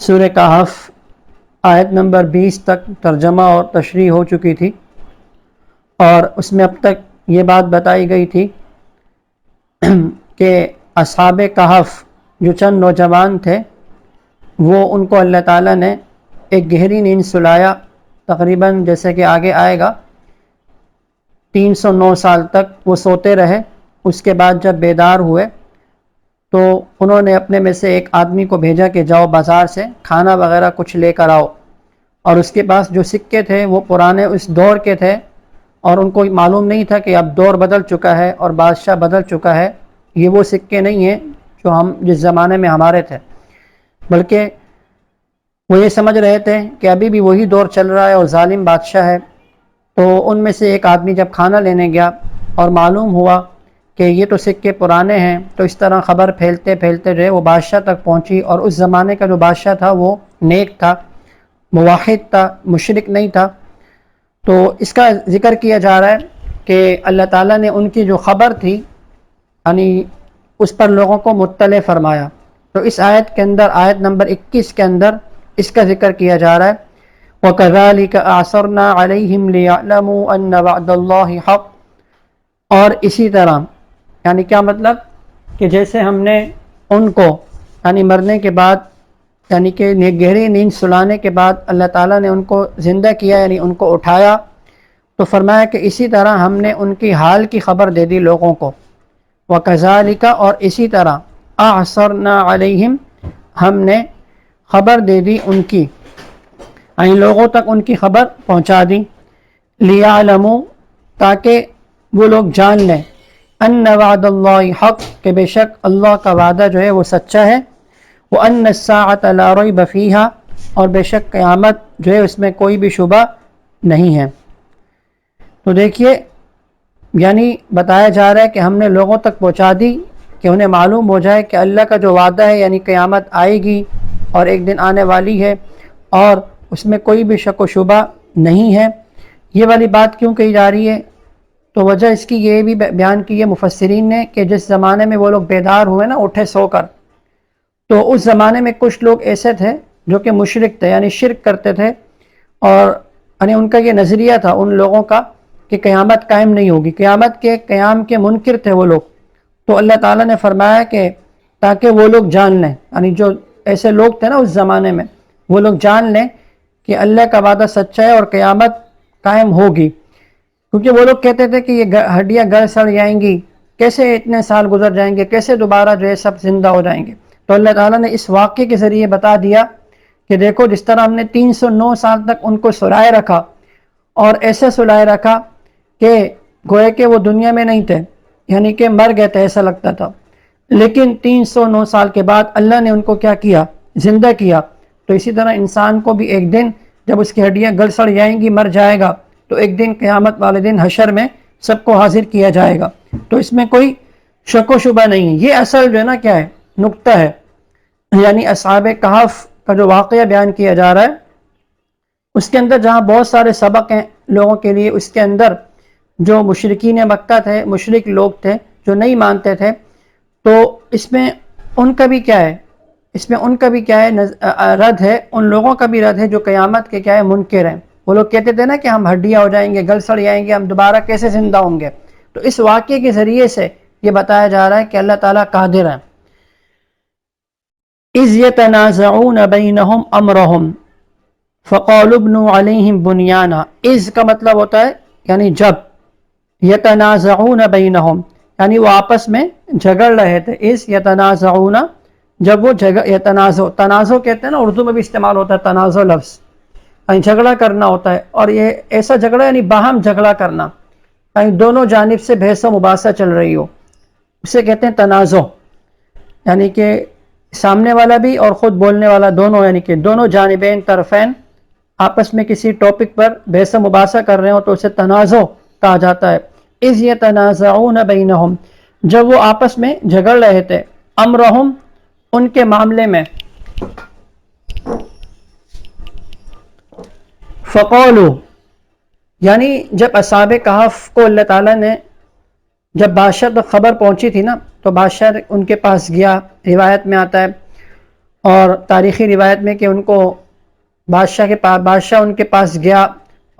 सूर्य कहफ आयत नंबर 20 तक तर्जमा और तशरी हो चुकी थी और उसमें अब तक ये बात बताई गई थी कि असहाब कहफ, जो चंद नौजवान थे, वो उनको अल्लाह ताला ने एक गहरी नींद सुलाया, तकरीबन जैसे कि आगे आएगा 309 साल तक वो सोते रहे। उसके बाद जब बेदार हुए तो उन्होंने अपने में से एक आदमी को भेजा कि जाओ बाज़ार से, खाना वगैरह कुछ लेकर आओ। और उसके पास जो सिक्के थे, वो पुराने उस दौर के थे, और उनको मालूम नहीं था कि अब दौर बदल चुका है और बादशाह बदल चुका है। ये वो सिक्के नहीं हैं जो हम जिस ज़माने में हमारे थे। बल्कि वो ये समझ रहे थे कि अभी भी वही दौर चल रहा है और ालिम बादशाह है। तो उनमें से एक आदमी जब खाना लेने गया और मालूम हुआ कि ये तो सिक्के पुराने हैं तो इस तरह ख़बर फैलते फैलते रहे वो बादशाह तक पहुँची और उस ज़माने का जो बादशाह था वो नेक था, मुवाहिद था, मुशरक नहीं था। तो इसका ज़िक्र किया जा रहा है कि अल्लाह ताला ने उनकी जो ख़बर थी यानी उस पर लोगों को मुतल फरमाया। तो इस आयत के अंदर, आयत नंबर 21 के अंदर इसका ज़िक्र किया जा रहा है। वकज़ालिक आसरना हक़। और इसी तरह, यानी क्या मतलब? कि जैसे हमने उनको, यानी मरने के बाद, यानी कि गहरी नींद सुलाने के बाद अल्लाह ताला ने उनको ज़िंदा किया, यानी उनको उठाया तो फरमाया कि इसी तरह हमने उनकी हाल की ख़बर दे दी लोगों को। व कज़ालिका और इसी तरह आसरना अलैहिम, हमने ख़बर दे दी उनकी। यानी लोगों तक उनकी ख़बर पहुँचा दी। लियालमू, ताकि वो लोग जान लें। अन वाद हक़, के बेशक अल्लाह का वादा जो है वो सच्चा है। वो अन सात लारई बफ़ीहा और बेशक क़यामत जो है उसमें कोई भी शुबा नहीं है। तो देखिए यानी बताया जा रहा है कि हमने लोगों तक पहुँचा दी कि उन्हें मालूम हो जाए कि अल्लाह का जो वादा है, यानी क़यामत आएगी और एक दिन आने वाली है और उसमें कोई भी शक व शुबा नहीं है। ये वाली बात क्यों कही जा रही है? तो वजह इसकी ये भी बयान की है मुफसरीन ने कि जिस ज़माने में वो लोग बेदार हुए ना, उठे सोकर तो उस ज़माने में कुछ लोग ऐसे थे जो कि मुशरक थे, यानी शिरक करते थे और, यानी उनका ये नज़रिया था उन लोगों का कि क़यामत कायम नहीं होगी। क़यामत के, क़याम के मुनकर थे वो लोग। तो अल्लाह ताला ने फरमाया कि ताकि वो लोग जान लें। यानी जो ऐसे लोग थे ना उस ज़माने में, वो लोग जान लें कि अल्लाह का वादा सच्चा है और क़यामत कायम होगी। क्योंकि वो लोग कहते थे कि ये हड्डियाँ गल सड़ जाएँगी। कैसे इतने साल गुजर जाएँगे? कैसे दोबारा जो है सब ज़िंदा हो जाएँगे? तो अल्लाह ताला ने इस वाक्य के ज़रिए बता दिया कि देखो, जिस तरह हमने 309 साल तक उनको सुलाए रखा और ऐसे सुलाए रखा कि गोए के वो दुनिया में नहीं थे, यानी कि मर गए थे, ऐसा लगता था। लेकिन 309 साल के बाद अल्लाह ने उनको क्या किया? ज़िंदा किया। तो इसी तरह इंसान को भी एक दिन जब उसकी हड्डियाँ गल सड़ जाएँगी, मर जाएगा तो एक दिन क़यामत वाले दिन हशर में सबको हाजिर किया जाएगा। तो इसमें कोई शको शुबा नहीं है। ये असल जो है ना, क्या है? नुक्ता है। यानी असाब कहफ का जो वाक़ बयान किया जा रहा है, उसके अंदर जहाँ बहुत सारे सबक हैं लोगों के लिए, उसके अंदर जो मुशरकिन मक्का थे, मुशरक लोग थे, जो नहीं मानते थे तो इसमें उनका भी क्या है? इसमें उनका भी क्या है? रद्द है, उन लोगों का भी रद्द है जो क़यामत के क्या है? मुनकर हैं। वो लोग कहते थे ना कि हम हड्डियाँ हो जाएँगे गल सड़ जाएँगे, हम दोबारा कैसे ज़िंदा होंगे? तो इस वाक्य के ज़रिए से ये बताया जा रहा है कि अल्लाह ताला कादिर है। इज़ ये तनाज़ून बैनहम अमरहम अलैहिम बुनियाना। इज़ का मतलब होता है, यानी जब। ये तनाज़ून बैनहम। यानी वो आपस में झगड़ रहे थे। इस यतनाज़ूना जब वो जगह यतनाज़ो, तनाज़ो कहते हैं ना, उर्दू में भी इस्तेमाल होता है, तनाज़ो लफ्ज़। कहीं झगड़ा करना होता है। और ये ऐसा झगड़ा, यानी बाहम झगड़ा करना। कहीं दोनों जानब से बहस मुबासा चल रही हो। उसे कहते हैं तनाज़ो। यानी कि सामने वाला भी और ख़ुद बोलने वाला दोनों, यानी कि दोनों जानबेन तरफ़ैन आपस में किसी टॉपिक पर बहस मुबासा कर रहे हो तो उसे तनाज़ो कहा जाता है। इस ये तनाज़ाऊन बैनहम जब वो आपस में झगड़ रहे थे, अमरहम उनके मामले में। फ़कौलू, यानी जब असाब कहफ को अल्लाह ताला ने जब बादशाह तो ख़बर पहुँची थी ना तो बादशाह उनके पास गया, रिवायत में आता है। और तारीख़ी रिवायत में कि उनको बादशाह के पास बादशाह उनके पास गया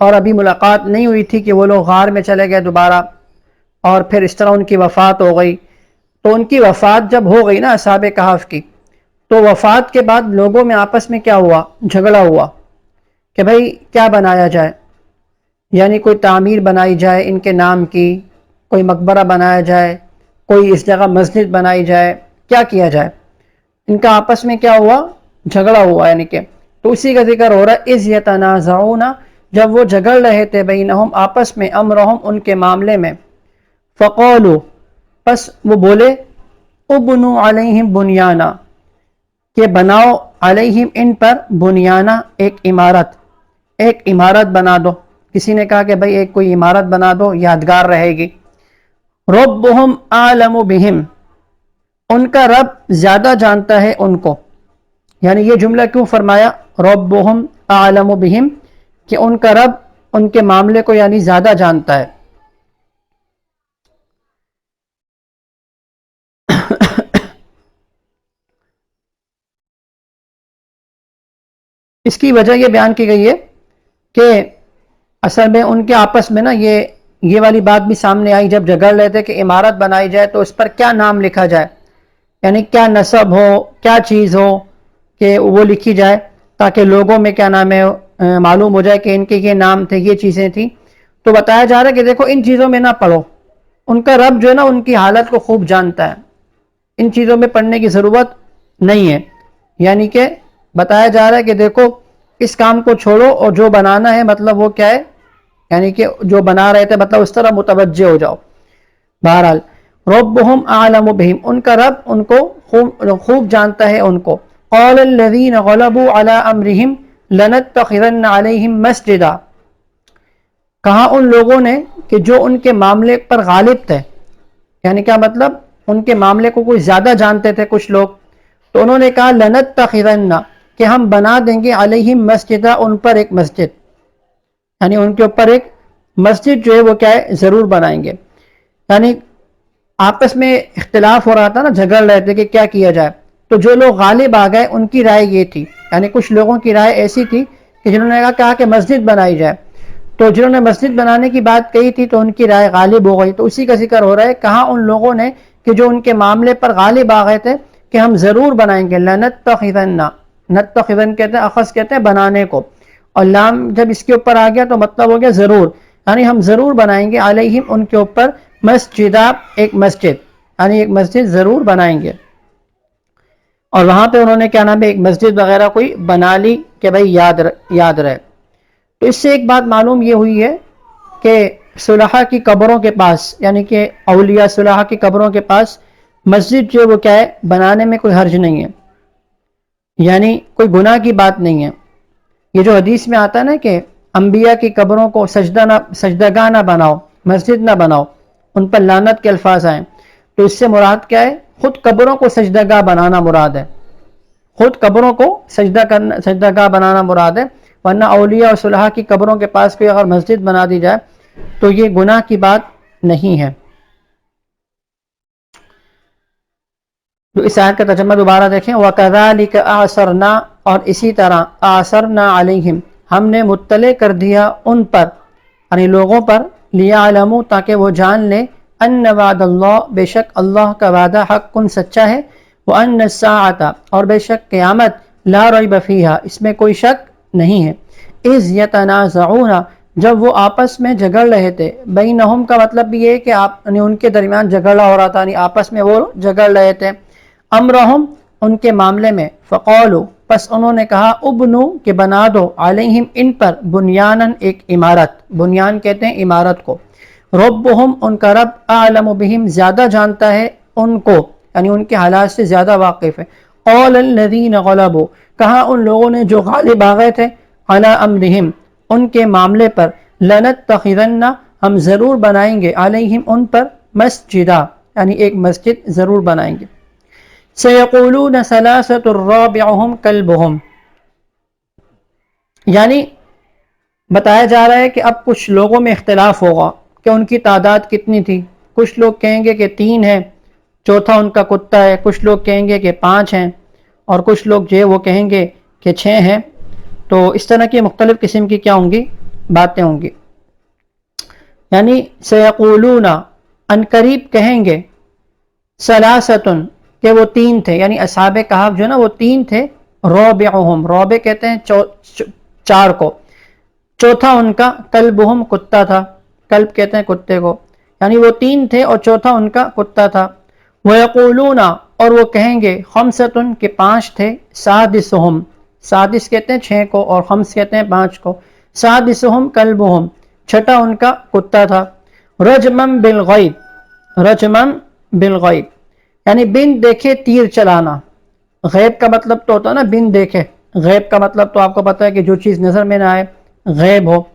और अभी मुलाकात नहीं हुई थी कि वो लोग गार में चले गए दोबारा, और फिर इस तरह उनकी वफ़ात हो गई। तो उनकी वफ़ात जब हो गई ना असाब कहाफ की तो वफ़ात के बाद लोगों में आपस में क्या हुआ? झगड़ा हुआ कि भाई क्या बनाया जाए? यानी कोई तामीर बनाई जाए इनके नाम की, कोई मकबरा बनाया जाए, कोई इस जगह मस्जिद बनाई जाए, क्या किया जाए? इनका आपस में क्या हुआ? झगड़ा हुआ यानी कि। तो उसी का ज़िक्र हो रहा है इस ये तनाज़ाना जब वो झगड़ रहे थे बई नहम आपस में अमरहम उनके मामले में। फ़कौलो, बस वो बोले, उबनु अलहिम बुनियाना, के बनाओ अलहिम इन पर बुनियाना एक इमारत। एक इमारत बना दो। किसी ने कहा कि भाई, एक कोई इमारत बना दो, यादगार रहेगी। रब आलम बिहिम, उनका रब ज़्यादा जानता है उनको। यानी ये जुमला क्यों फरमाया? रब आलम बिहिम कि उनका रब उनके मामले को यानी ज़्यादा जानता है। इसकी वजह यह बयान की गई है कि असल में उनके आपस में ना ये ये वाली बात भी सामने आई जब झगड़ रहे थे कि इमारत बनाई जाए तो उस पर क्या नाम लिखा जाए। यानी क्या नसब हो, क्या चीज़ हो कि वो लिखी जाए ताकि लोगों में क्या नाम है मालूम हो जाए कि इनके ये नाम थे, ये चीज़ें थी। तो बताया जा रहा है कि देखो, इन चीज़ों में ना पढ़ो। उनका रब जो है ना, उनकी हालत को खूब जानता है। इन चीज़ों में पढ़ने की ज़रूरत नहीं है। यानी कि बताया जा रहा है कि देखो, इस काम को छोड़ो और जो बनाना है मतलब वो क्या है? यानी कि जो बना रहे थे मतलब उस तरह मुतवजह हो जाओ। बहरहाल रब हम आलम बहिम। उनका रब उनको खूब खूब जानता है उनको। अला लनत तखिरन मस्जिदा। कहा उन लोगों ने कि जो उनके मामले पर गालिब थे, यानी क्या मतलब? उनके मामले को कोई ज़्यादा जानते थे कुछ लोग। तो उन्होंने कहा लनत तखिरन्ना कि हम बना देंगे अलहिम मस्जिदा उन पर एक मस्जिद। यानी उनके ऊपर एक मस्जिद जो है, वो क्या है? ज़रूर बनाएँगे। यानी आपस में इख्तलाफ हो रहा था ना, झगड़ रहे थे कि क्या किया जाए। तो जो लोग गालिब आ गए उनकी राय ये थी। यानी कुछ लोगों की राय ऐसी थी कि जिन्होंने कहा, कि मस्जिद बनाई जाए। तो जिन्होंने मस्जिद बनाने की बात कही थी तो उनकी राय गालिब हो गई। तो उसी का ज़िक्र हो रहा है कहाँ उन लोगों ने कि जो उनके मामले पर गालिब आ गए थे कि हम ज़रूर बनाएँगे। लनत तखिदन्ना नत खिदन कहते हैं अखस कहते हैं बनाने को। और लाम जब इसके ऊपर आ गया तो मतलब हो गया ज़रूर। यानी हम ज़रूर बनाएँगे अलहिम उनके ऊपर मस्जिदा एक मस्जिद। यानी एक मस्जिद ज़रूर बनाएँगे। और वहाँ पे उन्होंने क्या नाम है एक मस्जिद वगैरह कोई बना ली कि भाई याद र, याद रहे। तो इससे एक बात मालूम ये हुई है कि सुलह की कब्रों के पास यानी कि अलिया सुलह की कब्रों के पास मस्जिद जो वो क्या है बनाने में कोई हर्ज नहीं है। यानी कोई गुनाह की बात नहीं है। ये जो हदीस में आता है ना कि अम्बिया की कब्रों को सजदा ना सजदगा ना बनाओ मस्जिद ना बनाओ उन पर लानत के अल्फाज आए। तो इससे मुराद क्या है? खुद कब्रों को सजदगा बनाना मुराद है। खुद कब्रों को सजदा करना, सजदगा बनाना मुराद है। वरना अलिया और सुलह की कब्रों के पास कोई अगर मस्जिद बना दी जाए तो ये गुनाह की बात नहीं है। तो इस आयत का तजम्मा दोबारा देखें। वह कदालिक आसरना और इसी तरह आसरना अलहिम, हमने मुतले कर दिया उन पर, यानी लोगों पर लिया आलमू ताकि वो जान लें अन वाद बेशक अल्लाह का वादा हक कन सच्चा है, वो अन आता और बेशक क़यामत ला रही बफ़ीहा इसमें कोई शक नहीं है। इज़ यतनाज़ऊना, जब वो आपस में झगड़ रहे थे। बई नहम का मतलब भी ये कि आप उनके दरमियान झगड़ा हो रहा था, यानी आपस में वो झगड़ रहे थे। अमरहम उनके मामले में, फ़कौलो, बस उन्होंने कहा, उबनू, के बना दो आलिम इन पर बुनियान एक इमारत। बुनियान कहते हैं इमारत को। रबहम उनका रब आलम बहिम, ज़्यादा जानता है उनको, यानी उनके हालात से ज़्यादा वाकिफ़ है। औलदीन गलबो, कहा उन लोगों ने जो गालिब आ गए थे, अला अमरहिम, उनके मामले पर लनत तखिरन्ना हम ज़रूर बनाएँगे, अलहिम उन पर मस्जिदा, यानी एक मस्जिद ज़रूर बनाएँगे। सयकूलून सलासतुर्रबिअहुम कल्बुहुम, यानी बताया जा रहा है कि अब कुछ लोगों में इख्तलाफ होगा। कि उनकी तादाद कितनी थी? कुछ लोग कहेंगे कि तीन है। चौथा उनका कुत्ता है। कुछ लोग कहेंगे कि पाँच हैं। और कुछ लोग जो है वो कहेंगे कि छः हैं। तो इस तरह की मुख्तलिफ़ किस्म की क्या होंगी? बातें होंगी। यानी सयकूलूना अनकरीब कहेंगे, सलासतुन, के वो तीन थे। यानी असाब कहाब जो ना, वो तीन थे। रोब रोबे कहते हैं चार को। चौथा उनका कल्बुहम कुत्ता था। कल्ब कहते हैं कुत्ते को। यानी वो तीन थे और चौथा उनका कुत्ता था। वयकूलूना, और वो कहेंगे हमसतुन के पाँच थे, सादिसहम। सादिस कहते हैं छः को, और हम्स कहते हैं पाँच को। सादिसहम, कल्बुहम। छठा उनका कुत्ता था। रजमम बिलगैब रजमम बिलगैब यानी बिन देखे तीर चलाना। गैब का मतलब तो होता है ना, बिन देखे। गैब का मतलब तो आपको पता है कि जो चीज़ नज़र में ना आए, गैब हो।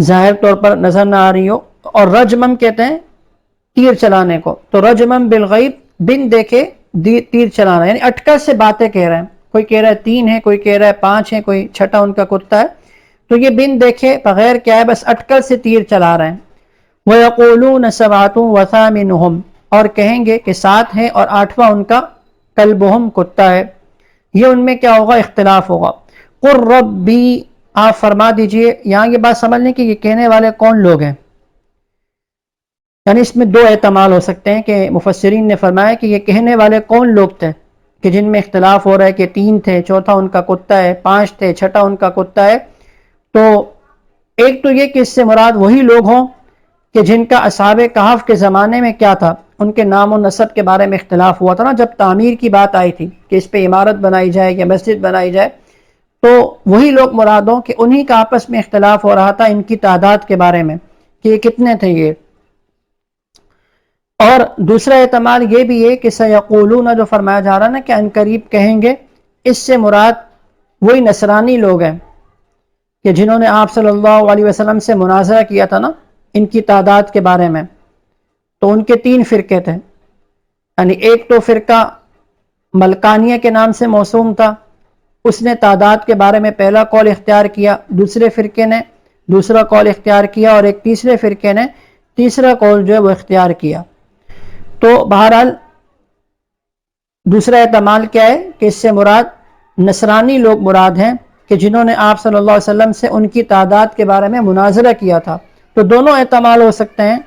ज़ाहिर तौर पर नज़र ना आ रही हो। और रजमम कहते हैं, तीर चलाने को। तो रजमम बिलगैब बिन देखे तीर चलाना यानी अटकल से बातें कह रहे हैं। कोई कह रहा है तीन है, कोई कह रहा है पाँच है, कोई छठा उनका कुत्ता है। तो ये बिन देखे, बगैर क्या है, बस अटकल से तीर चला रहे हैं। वह यकूलून सवातों वसामिन और कहेंगे कि सात है और आठवां उनका कलबहम कुत्ता है। ये उनमें क्या होगा? इख्तलाफ होगा। कुर्रबी आप फरमा दीजिए, यहाँ ये बात समझ लें कि ये कहने वाले कौन लोग हैं? यानी इसमें दो एहतमाल हो सकते हैं कि मुफसरीन ने फरमाया कि ये कहने वाले कौन लोग थे कि जिनमें इख्तलाफ हो रहा है कि तीन थे, चौथा उनका कुत्ता है, पाँच थे, छठा उनका कुत्ता है। तो एक तो ये कि इससे मुराद वही लोग हों कि जिनका असाब कहाफ के ज़माने में क्या था, उनके नाम और नसब के बारे में इख्तलाफ हुआ था ना, जब तामीर की बात आई थी कि इस पर इमारत बनाई जाए या मस्जिद बनाई जाए तो वही लोग मुराद कि, उन्हीं का आपस में इख्तलाफ हो रहा था इनकी तादाद के बारे में, कि ये कितने थे ये। और दूसरा एहतमाल ये भी है कि सयकूलून जो फरमाया जा रहा है ना कि अनकरीब कहेंगे, इससे मुराद वही नसरानी लोग हैं, कि जिन्होंने आप सल्लल्लाहु अलैहि वसल्लम से मुनाजरा किया था ना, इनकी तादाद के बारे में। तो उनके तीन फ़िरके थे, यानी एक तो फ़िरका मलकानिया के नाम से मौसूम था उसने तादाद के बारे में पहला कॉल इख्तियार किया, दूसरे फ़िरके ने दूसरा कॉल इख्तियार किया और एक तीसरे फ़िरके ने तीसरा कॉल जो है वो इख्तियार किया। तो बहरहाल, दूसरा एहतमाल क्या है कि इससे मुराद, नसरानी लोग मुराद हैं कि जिन्होंने आप सल्लल्लाहु अलैहि वसल्लम से उनकी तादाद के बारे में मुनाजरा किया था। तो दोनों एहतमाल हो सकते हैं।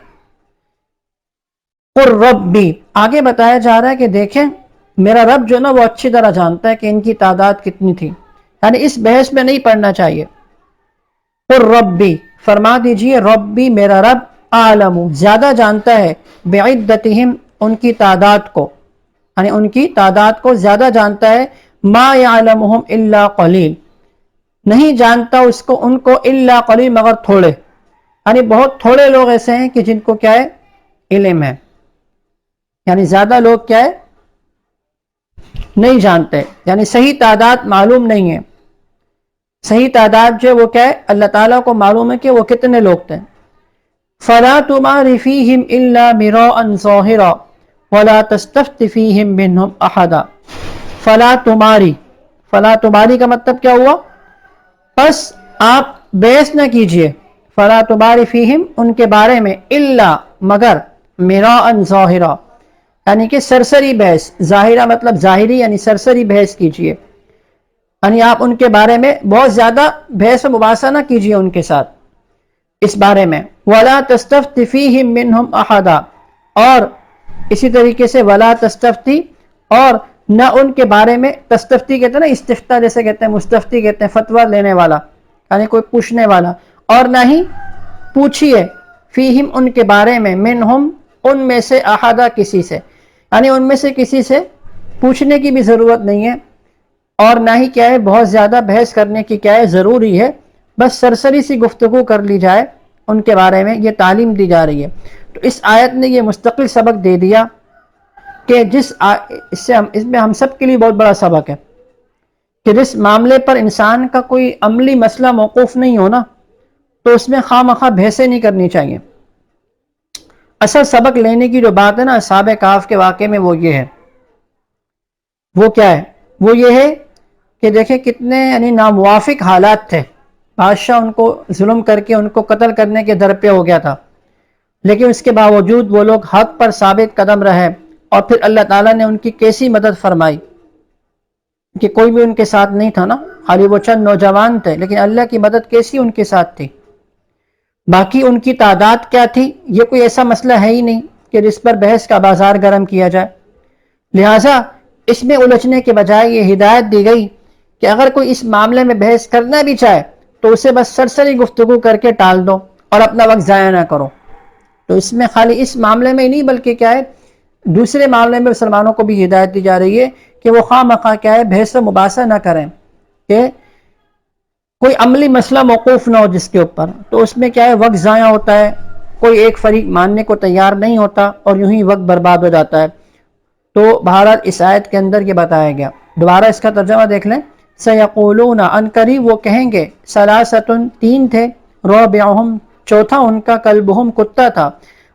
रब आगे बताया जा रहा है कि देखें मेरा रब जो है ना वो अच्छी तरह जानता है कि इनकी तादाद कितनी थी। यानी इस बहस में नहीं पढ़ना चाहिए। और रब भी फरमा दीजिए रब भी मेरा रब आलम, ज़्यादा जानता है बेदतम उनकी तादाद को। यानी उनकी तादाद को ज़्यादा जानता है, मा यालम कलील। नहीं जानता उसको, उनको इल्ला कलील मगर थोड़े। यानी बहुत थोड़े लोग ऐसे हैं कि जिनको क्या है? इलम है। यानी ज़्यादा लोग क्या है? नहीं जानते। यानी सही तादाद मालूम नहीं है। सही तादाद जो वो क्या है? अल्लाह ताला को मालूम है कि वो कितने लोग थे। फला तुमारिफीहिम इल्ला मिराअन ज़ाहिरा, वला तस्तफ्तिफीहिम मिनहुम अहदा। फला तुम्हारी फला तुम्हारी का मतलब क्या हुआ? बस आप बेस न कीजिए। फला तुम्हारी फीहिम उनके बारे में इल्ला, मगर मेरा अन यानी कि सरसरी बहस, जाहिरा मतलब जाहिरी, यानी सरसरी बहस कीजिए। यानी आप उनके बारे में बहुत ज़्यादा बहस मुबासा ना कीजिए उनके साथ। इस बारे में, वला तस्तफ़ी ही मिन हम अहदा। और इसी तरीके से वला तस्तफ़ी और न उनके बारे में तस्तफ्ती कहते हैं ना, इस्तिफ्ता जैसे कहते हैं, मुस्तफ्ती कहते हैं, फतवा लेने वाला, यानी कोई पूछने वाला। और ना ही पूछिए फ़ी फ़ीहिम उनके बारे में मिन हम उनमें से अहादा किसी से। यानी उनमें से किसी से पूछने की भी ज़रूरत नहीं है और ना ही क्या है, बहुत ज़्यादा बहस करने की क्या है, ज़रूरी है। बस सरसरी सी गुफ्तु कर ली जाए उनके बारे में, ये तालीम दी जा रही है। तो इस आयत ने ये मुस्तकिल सबक दे दिया कि जिस इससे हम, इसमें हम सब के लिए बहुत बड़ा सबक है कि जिस मामले पर इंसान का कोई अमली मसला मौकूफ़ नहीं हो ना तो उसमें खाम खा बहसें नहीं करनी चाहिए। असल सबक लेने की जो बात है ना, साब काफ के वाक़े में वो ये है। वो क्या है? वो ये है कि देखें कितने, यानी नामुआफिक हालात थे। बादशाह उनको जुल्म करके, उनको कत्ल करने के दर पे हो गया था। लेकिन उसके बावजूद वो लोग हक पर साबित कदम रहे और फिर अल्लाह ताला ने उनकी कैसी मदद फरमाई कि कोई भी उनके साथ नहीं था ना। खाली वो चंद नौजवान थे, लेकिन अल्लाह की मदद कैसी उनके साथ थी? बाकी उनकी तादाद क्या थी? ये कोई ऐसा मसला है ही नहीं कि जिस पर बहस का बाज़ार गर्म किया जाए। लिहाजा इसमें उलझने के बजाय ये हिदायत दी गई कि अगर कोई इस मामले में बहस करना भी चाहे तो उसे बस सरसरी गुफ्तु करके टाल दो और अपना वक्त ज़ाया ना करो। तो इसमें खाली इस मामले में ही नहीं, बल्कि क्या है, दूसरे मामले में मुसलमानों को भी हिदायत दी जा रही है कि वो खा मखा क्या है, बहस मुबासा ना करें। कि कोई अमली मसला मौकूफ़ ना हो जिसके ऊपर। तो उसमें क्या है? वक्त ज़ाया होता है। कोई एक फरीक मानने को तैयार नहीं होता और यूँ ही वक्त बर्बाद हो जाता है। तो भारत इस आयत के अंदर ये बताया गया। दोबारा इसका तर्जमा देख लें। सयकूलून अनकरी वो कहेंगे, सलासतुन तीन थे। रोबहम चौथा उनका, कलबहम कुत्ता था।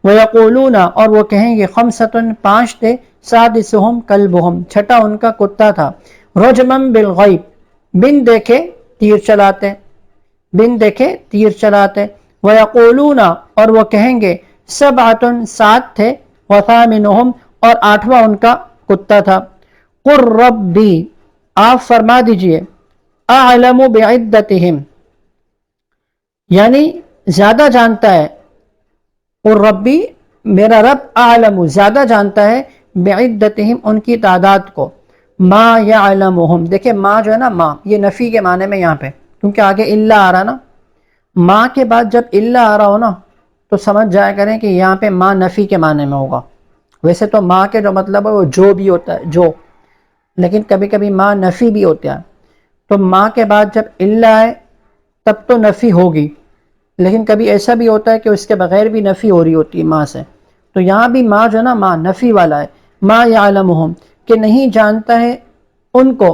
वयकूलूना, और वो कहेंगे, खमसतन पाँच थे। सादिसहम, कलबहम, छठा उनका कुत्ता था। रजमम बिलगैब बिन देखे तीर चलाते बिन देखे तीर चलाते वयकूलूना, और वो कहेंगे सब आतन सात थे वसामिनहम और आठवां उनका कुत्ता था। कुर्रबी आप फरमा दीजिए आलम बेदतम यानी, ज़्यादा जानता है और रब्बी, मेरा रब आलम ज़्यादा जानता है बेदतम उनकी तादाद को। माँ या आलम देखिए, माँ जो है ना, माँ, ये नफ़ी के माने में यहाँ पे, क्योंकि आगे इल्ला आ रहा ना। माँ के बाद जब इल्ला आ रहा हो ना तो समझ जाया करें कि यहाँ पे माँ नफ़ी के माने में होगा। वैसे तो माँ के जो मतलब है, वो जो भी होता है, जो। लेकिन कभी कभी माँ नफ़ी भी होता है। तो माँ के बाद जब इल्ला आए, तब तो नफ़ी होगी। लेकिन कभी ऐसा भी होता है कि उसके बगैर भी नफ़ी हो रही होती है माँ से। तो यहाँ भी माँ जो है ना, माँ नफ़ी वाला है। माँ या आलम कि नहीं जानता है उनको।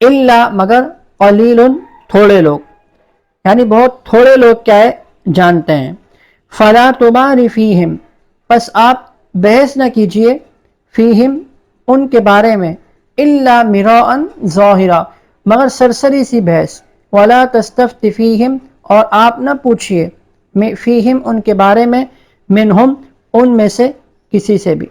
इल्ला मगर अलील थोड़े लोग। यानी बहुत थोड़े लोग क्या है? जानते हैं। फ़ला तुम्हारी फ़ीहिम। बस आप बहस न कीजिए फ़ीहिम उनके बारे में। इल्ला मिरान ज़ाहिरा। मगर सरसरी सी बहस। वला तस्तफ़ीहिम और आप न पूछिए मैं फ़ीहिम उनके बारे में। मिनहुम उनमें से किसी से भी।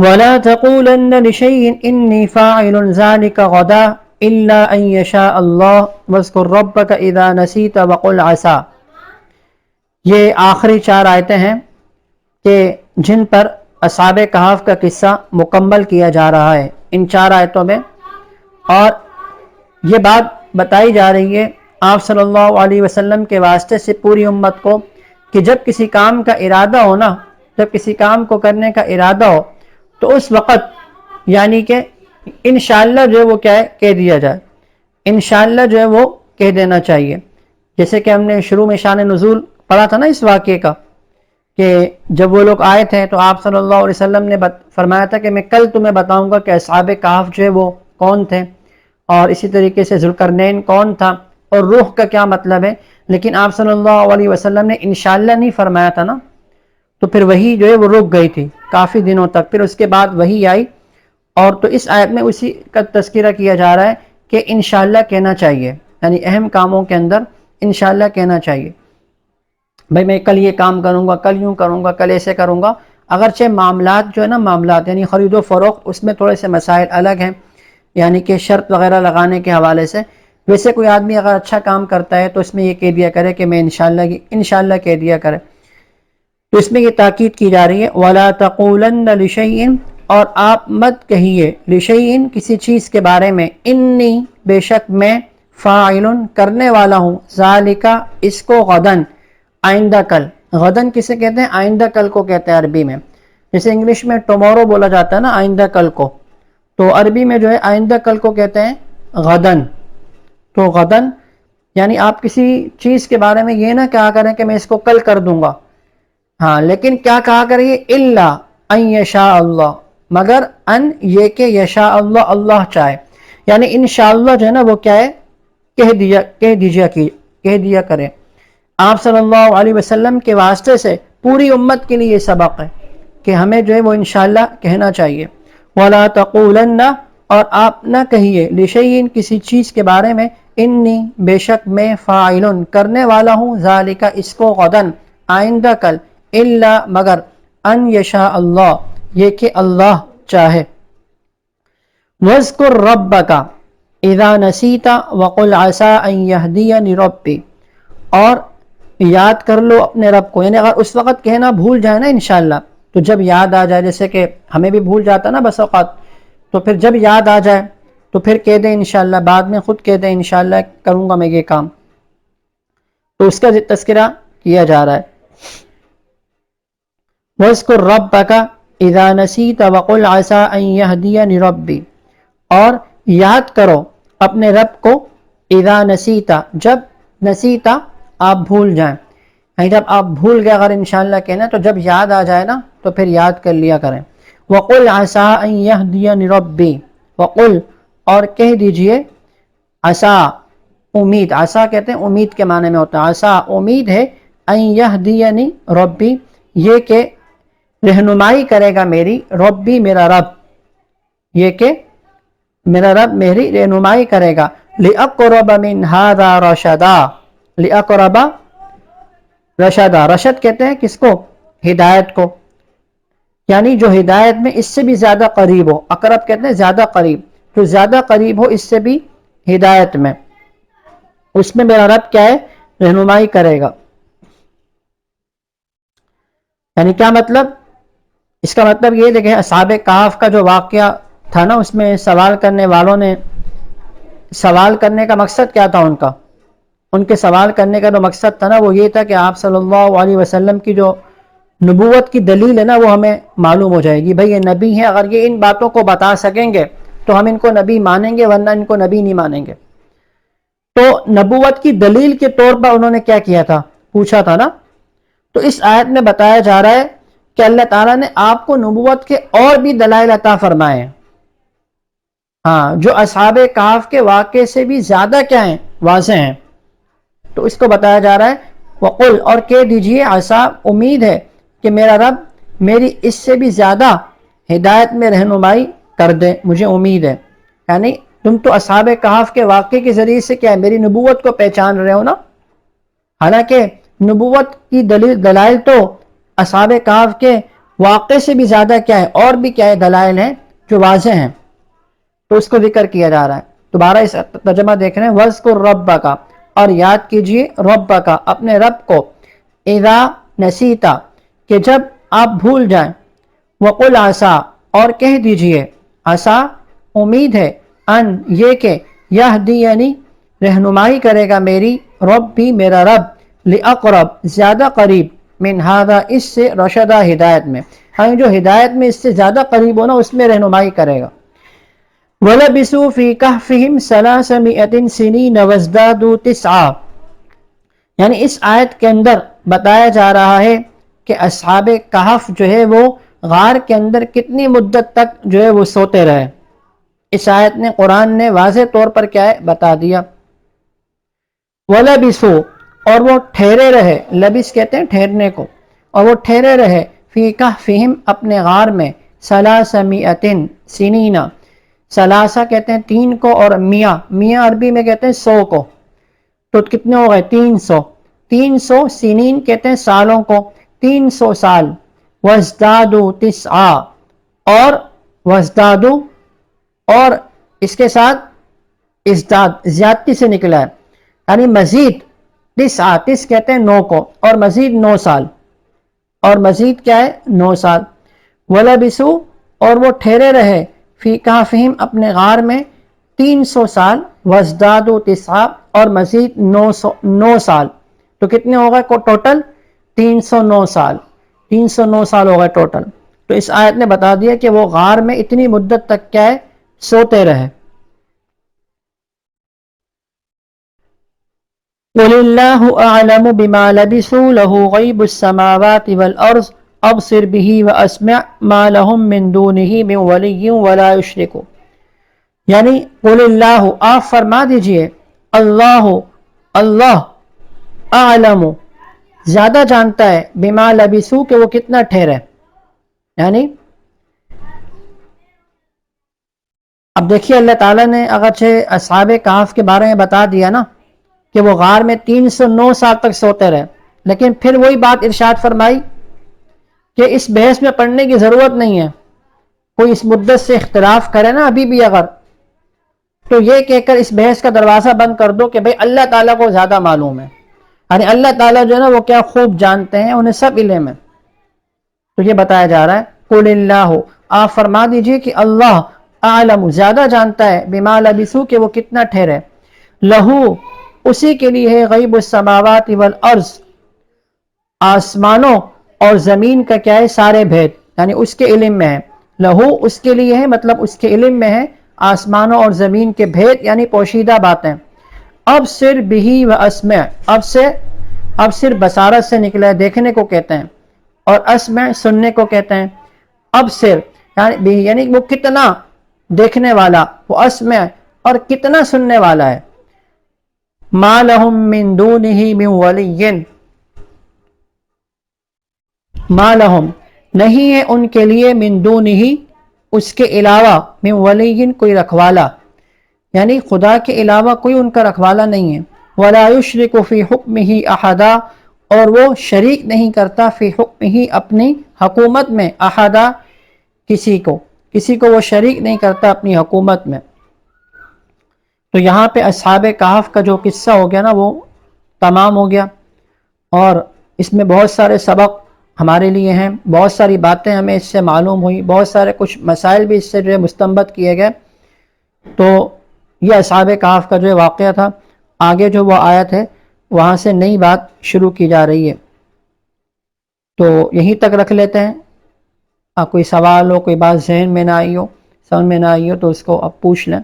वला तकूलन लिशैइन इन्नी फ़ाइलुन ज़ालिका गदा इल्ला अन यशा अल्लाह वज़कुर रब्बक इज़ा नसीत वक़ुल असा ये आखिरी चार आयतें हैं कि जिन पर असाब कहाफ का किस्सा मुकम्मल किया जा रहा है, इन चार आयतों में। और ये बात बताई जा रही है आप सल्लल्लाहु अलैहि वसल्लम के वास्ते से पूरी उम्मत को कि जब किसी काम का इरादा हो ना, जब किसी काम को करने का इरादा हो तो उस वक़्त, यानी कि इन जो है वो क्या है, कह दिया जाए। इन जो है वो कह देना चाहिए। जैसे कि हमने शुरू में शान नज़ुल पढ़ा था ना इस वाक्य का, कि जब वो लोग आए थे तो आप सल्लल्लाहु अलैहि वसल्लम ने फरमाया था कि मैं कल तुम्हें बताऊँगा कि असहाब काफ जो है वो कौन थे। और इसी तरीके से जुलकरनैन कौन था और रूह का क्या मतलब है। लेकिन आप सल्लल्लाहु अलैहि वसल्लम ने इनशाला नहीं फरमाया था ना। तो फिर वही जो है वो रुक गई थी काफ़ी दिनों तक। फिर उसके बाद वही आई और तो इस आयत में उसी का तस्करा किया जा रहा है कि इनशाला कहना चाहिए, यानी अहम कामों के अंदर इनशाला कहना चाहिए। भाई मैं कल ये काम करूँगा, कल यूँ करूँगा, कल ऐसे करूँगा। अगरचे मामला जो है ना मामला यानी ख़रीदो फ़रोख्त, उसमें थोड़े से मसाइल अलग हैं, यानी कि शर्त वगैरह लगाने के हवाले से। वैसे कोई आदमी अगर अच्छा काम करता है तो इसमें ये कह दिया करे कि मैं इनशाला इनशाला कह दिया करे। तो इसमें ये ताकीद की जा रही है, वाला तकूलन लिशैन और आप मत कहिए लिशैन किसी चीज़ के बारे में, इन्नी बेशक मैं फ़ाइल करने वाला हूँ, जालिका इसको गदन, आइंदा कल। गदन किसे कहते हैं? आइंदा कल को कहते हैं अरबी में। जैसे इंग्लिश में टमोरो बोला जाता है ना, आइंदा कल को। तो अरबी में जो है, आइंदा कल को कहते हैं गदन। तो गदन, यानी आप किसी चीज़ के बारे में ये ना क्या करें कि मैं इसको कल कर दूँगा। हाँ लेकिन क्या कहा करिए इल्ला यशा अल्लाह। मगर अन ये के यशा अल्लाह अल्लाह चाहे। यानी इन जो है ना, वो क्या है? कह दिया, कह दीजिए कि, कह दिया करें। आप सल्लल्लाहु अलैहि वसल्लम के वास्ते से पूरी उम्मत के लिए ये सबक है कि हमें जो है वो इनशाला कहना चाहिए। वाला तकूलन्ना, और आप न कहिए लिशैन किसी चीज़ के बारे में, इन्नी बेशक मैं फ़ाइल करने वाला हूँ जालिका इसको गदन, आइंदा कल। इल्ला मगर अन यशा अल्लाह, ये कि अल्लाह चाहे। वज़कुर रब का इदा नसीता वकुल आसा यहदिया निरबी और याद कर लो अपने रब को, यानी अगर उस वक़्त कहना भूल जाए ना इनशाला तो जब याद आ जाए, जैसे कि हमें भी भूल जाता ना बस अवत तो फिर जब याद आ जाए तो फिर कह दें इनशाला बाद में खुद कह दें इनशाला करूँगा मैं ये काम। तो उसका तस्करा किया जा रहा है। वस्को रब का इदा नसी तवकुल आसा यहदिया निरबी और याद करो अपने रब को इदा नसीता जब नसीता आप भूल जाएँ जब आप भूल गए अगर इनशाला कहना तो जब याद आ जाए ना तो फिर याद कर लिया करें वकुल आसा यह दिया निरबी वकुल और कह दीजिए आसा उम्मीद आसा कहते हैं उम्मीद के माने में होता है आसा उम्मीद है यह दिया नी रबी ये के रहनुमाई करेगा मेरी, रबी मेरा रब। ये के, मेरा रब मेरी रहनुमाई करेगा। लिअक़रब मिन हादा रशदा, लिअक़रबा रशदा। रशद कहते हैं किसको? हिदायत को। यानी जो हिदायत में इससे भी ज़्यादा करीब हो। अकरब कहते हैं ज़्यादा करीब। जो ज़्यादा करीब हो इससे भी हिदायत में। उसमें मेरा रब क्या है? रहनुमाई करेगा। यानी क्या मतलब? इसका मतलब ये देखें असाब काफ का जो वाक्य था ना, उसमें सवाल करने वालों ने, सवाल करने का मकसद क्या था उनका? उनके सवाल करने का जो मकसद था ना, वो ये था कि आप सल्लल्लाहु अलैहि वसल्लम की जो नबूवत की दलील है ना, वो हमें मालूम हो जाएगी। भाई, ये नबी है, अगर ये इन बातों को बता सकेंगे तो हम इनको नबी मानेंगे, वरना इनको नबी नहीं मानेंगे। तो नबूवत की दलील के तौर पर उन्होंने क्या किया था? पूछा था ना? तो इस आयत में बताया जा रहा है कि अल्लाह ताला ने आपको नबूवत के और भी दलाइल अता फरमाए। हाँ जो असहाब काफ के वाक़े से भी ज़्यादा क्या है? वाजे हैं। तो इसको बताया जा रहा है, वकुल, और कह दीजिए, आसा, उम्मीद है कि मेरा रब मेरी इससे भी ज़्यादा हिदायत में रहनुमाई कर दे, मुझे उम्मीद है। यानी, तुम तो असाब कहाफ के वाक्य के ज़रिए से क्या है, मेरी नबूवत को पहचान रहे हो ना? हालाँकि, नबूवत की दलील, दलाइल तो असाब कहाफ के वाक़े से भी ज़्यादा क्या है, और भी क्या है, दलाइल हैं, जो वाज हैं। तो उसको ज़िक्र किया जा रहा है। दोबारा इस तर्जमा देख रहे हैं वज़ को रब का और याद कीजिए रब का अपने रब को इदा नसीता, कि जब आप भूल जाएँ, वकुल आसा, और कह दीजिए, आसा, उम्मीद है, अन, ये के यह दी यानी, रहनुमाई करेगा मेरी रब भी मेरा रब अकरब, ज़्यादा करीब। मिन हादा, इससे रशदा हिदायत में। हाँ जो हिदायत में इससे ज़्यादा करीब हो ना उसमें रहनुमाई करेगा। वलबिसू फ़ी कहफिहिम सलासमियतिन सिनी नवजदादु तिसआ। यानी इस आयत के अंदर बताया जा रहा है कि असहाब कहफ जो है, वो गार के अंदर कितनी मुद्दत तक जो है, वो सोते रहे। इस आयत ने, कुरान ने वाज तौर पर क्या है, बता दिया। वलबिसू और वो ठहरे रहे लबिस कहते हैं ठहरने को। और वो ठहरे रहे फ़ीका कहफिहिम अपने गार में, सलासमियतिन, सिनीना। सलासा कहते हैं तीन को और मियाँ। मियाँ अरबी में कहते हैं सौ को। तो कितने हो गए? तीन सौ। तीन सौ सीनीन कहते हैं सालों को। तीन सौ साल। वजदादू तिस और वजदादू और इसके साथ इजदाद, ज्यादती से निकला है। यानी मजीद तिस आतिस कहते हैं नौ को, और मजीद नौ साल। और मजीद क्या है? नौ साल। वला बिसु और वो ठहरे रहे, फ़ी काफ़िम अपने गार में तीन सौ साल, वजदाद तिसा और मजीद नौ सौ, नौ साल। तो कितने हो गए को टोटल? तीन सौ नौ साल। तीन सौ नौ साल हो गए टोटल। तो इस आयत ने बता दिया कि वो गार में इतनी मुद्दत तक क्या है? सोते रहे। आलम बिमा लबिसू लहू गईबुस्समावात वल अर्ज़ अब सिर बिही व असम मालहम मिन दूनिही मिन वलिय्यिम वला युशरिकु यानी कुलिल्लाहु आप फरमा आलम ज़्यादा जानता है बिमा लबिसू कि वो कितना ठहरे यानी अब देखिए अल्लाह ताला ने अगरचे असहाब काफ के बारे में बता दिया ना कि वो गार में 309 साल तक सोते रहे। लेकिन फिर वही बात इरशाद फरमाई कि इस बहस में पढ़ने की ज़रूरत नहीं है। कोई इस मुद्दत से इख्तलाफ करे ना अभी भी अगर तो ये कहकर इस बहस का दरवाज़ा बंद कर दो कि भाई अल्लाह ताला को ज़्यादा मालूम है। यानी अल्लाह ताला जो है ना, वो क्या खूब जानते हैं उन्हें सब इलम है। तो ये बताया जा रहा है कुल हो आप फरमा दीजिए कि अल्लाह आलम, ज़्यादा जानता है बिमा लबिसू कि वो कितना ठहरे। लहू उसी के लिए है गईब समावत वल अर्ज़। आसमानों और ज़मीन का क्या है? सारे भेद। यानी उसके इलम में है। लहू उसके लिए है मतलब उसके इलम में है। आसमानों और ज़मीन के भेद, यानी पोशीदा बातें। अब सिर बिही व असम। अब से, अब सिर बसारत से निकला देखने को कहते हैं। और असम, सुनने को कहते हैं। अब सिर, यानी यानी वो कितना देखने वाला, वो असम, और कितना सुनने वाला है। मालहम मिन दूनिही मिन वलियन नहीं है उनके लिए मिन दूनिही, उसके अलावा मिन वलियन कोई रखवाला। यानी खुदा के अलावा कोई उनका रखवाला नहीं है। वलायुशरक फ़ी हुक्म ही अहदा, और वो शरीक नहीं करता फ़ी हुक्म ही अपनी हकूमत में अहदा। किसी को किसी को वो शरीक नहीं करता अपनी हकूमत में। तो यहाँ पे असहाब काफ का जो किस्सा हो गया ना वो तमाम हो गया। और इसमें बहुत सारे सबक हमारे लिए हैं बहुत सारी बातें हमें इससे मालूम हुई बहुत सारे कुछ मसाइल भी इससे जो है मुस्तबत किए गए। तो ये असहाब काफ का जो है वाक़ था। आगे जो वो आयत है वहाँ से नई बात शुरू की जा रही है। तो यहीं तक रख लेते हैं। आ, कोई सवाल हो कोई बात जहन में ना आई हो समझ में ना आई हो तो उसको अब पूछ लें।